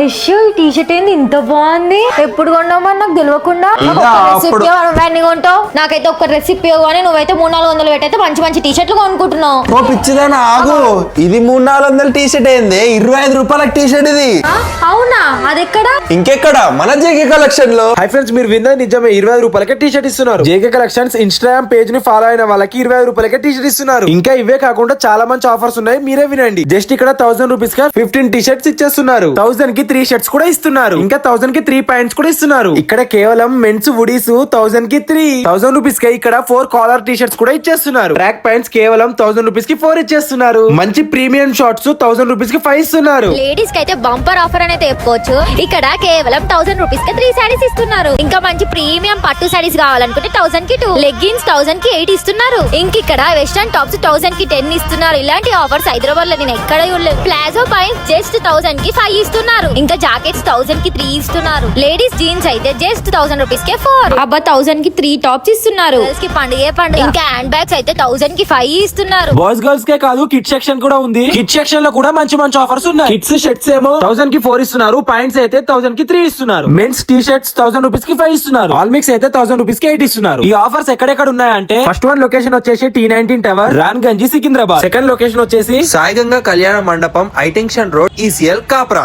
ఈ T shirt ఏంది? ఇంత బాగుంది. ఎప్పుడు కొన్నామని నాకు తెలియకుండా రెసిపీ కొంటావు? నాకైతే ఒక్క రెసిపీ కానీ నువ్వైతే మూడు నాలుగు వందలు పెట్టయితే మంచి మంచి టీ షర్ట్లు కొనుక్కుంటున్నావు. ఓ పిచ్చిదానా ఆగు. ఇది మూడు నాలుగు వందల టీ షర్ట్ ఏంది? ఇరవై ఐదు రూపాయల టీ షర్ట్ ఇది అవునా? అది ఎక్కడ ఇంకెక్కడ? మన జేకే కలెక్షన్లో హై ఫ్రెండ్స్ మీరు విన్నది నిజమే. ఇరవై ఐదు రూపాయలకే టీ షర్ట్ ఇస్తున్నారు. జేకే కలెక్షన్స్ ఇన్స్టాగ్రామ్ పేజ్ని ఫాలో అయిన వాళ్ళకి ఇరవై ఐదు రూపాయలకే టీ షర్ట్ ఇస్తున్నారు. ఇంకా ఇవే కాకుండా చాలా మంచి ఆఫర్స్ ఉన్నాయి. మీరే వినండి. జస్ట్ ఇక్కడ థౌసండ్ రూపీస్గా ఫిఫ్టీన్ టీ షర్ట్స్ ఇచ్చేస్తున్నారు. థౌసండ్కి త్రీ షర్ట్స్ కూడా ఇస్తున్నారు. ఇంకా థౌసండ్కి త్రీ పాయింట్స్ కూడా ఇస్తున్నారు. ఇక్కడ కేవలం మెన్స్ వుడీస్ థౌసండ్కి త్రీ థౌసండ్ రూపీస్కి ఇక్కడ ఫోర్ కాలర్ టీ షర్ట్స్ కూడా ఇచ్చేస్తున్నారు. ట్రాక్ పాయింట్స్ కేవలం థౌసండ్ రూపీస్కి ఫోర్ ఇచ్చేస్తున్నారు. మంచి ప్రీమియం షార్ట్స్ థౌసండ్ రూపీస్కి ఫైవ్ ఇస్తున్నారు. లేడీస్కి అయితే బంపర్ ఆఫర్ అనేది చెప్పుకోవచ్చు. ఇక్కడ కేవలం థౌసండ్ రూపీస్కి త్రీ సారీస్ ఇస్తున్నారు. ఇంకా మంచి ప్రీమియం పట్టు సారీస్ కావాలనుకుంటే థౌసండ్కి టూ లెగ్గిన్స్ థౌసండ్కి ఎయిట్ ఇస్తున్నారు. ఇంక ఇక్కడ వెస్టర్న్ టాప్స్ థౌసండ్కి టెన్ ఇస్తున్నారు. ఇలాంటి ఆఫర్స్ హైదరాబాద్లో నేను ఎక్కడ చూడలేదు. ప్లాజో పాయింట్స్ జస్ట్ థౌసండ్కి ఫైవ్ ఇస్తున్నారు. ఇంకా జాకెట్స్ థౌసండ్కి త్రీ ఇస్తున్నారు. లేడీస్ జీన్స్ అయితే జస్ట్ థౌసండ్ రూపీస్ కే ఫోర్ అబ్బా థౌసండ్కి త్రీ టాప్స్ ఇస్తున్నారు. కి పండుగే పండుగ. ఇంకా హ్యాండ్ బ్యాగ్స్ అయితే థౌసండ్కి ఫైవ్ ఇస్తున్నారు. బాయ్స్ గర్ల్స్ కే కాదు కిడ్ సెక్షన్ కూడా ఉంది. కిడ్ సెక్షన్లో కూడా మంచి మంచి ఆఫర్స్ ఉన్నాయి. కిడ్స్ షర్ట్స్ ఏమో థౌసండ్కి ఫోర్ ఇస్తున్నారు. పాయింట్స్ అయితే థౌసండ్కి త్రీ ఇస్తున్నారు. మెన్స్ టీ షర్ట్స్ థౌసండ్ రూపీస్కి ఫైవ్ ఇస్తున్నారు. ఆల్ మిక్స్ అయితే థౌసండ్ రూపీస్కి ఎయిట్ ఇస్తున్నారు. ఈ ఆఫర్స్ ఎక్కడెక్కడ ఉన్నాయంటే ఫస్ట్ వన్ లొకేషన్ వచ్చేసి T nineteen tower Ranigunj Secunderabad second location వచ్చేసి సాయిగంగా కళ్యాణ మండపం ఐటెన్షన్ రోడ్ ఈసీఎల్ కాప్రా.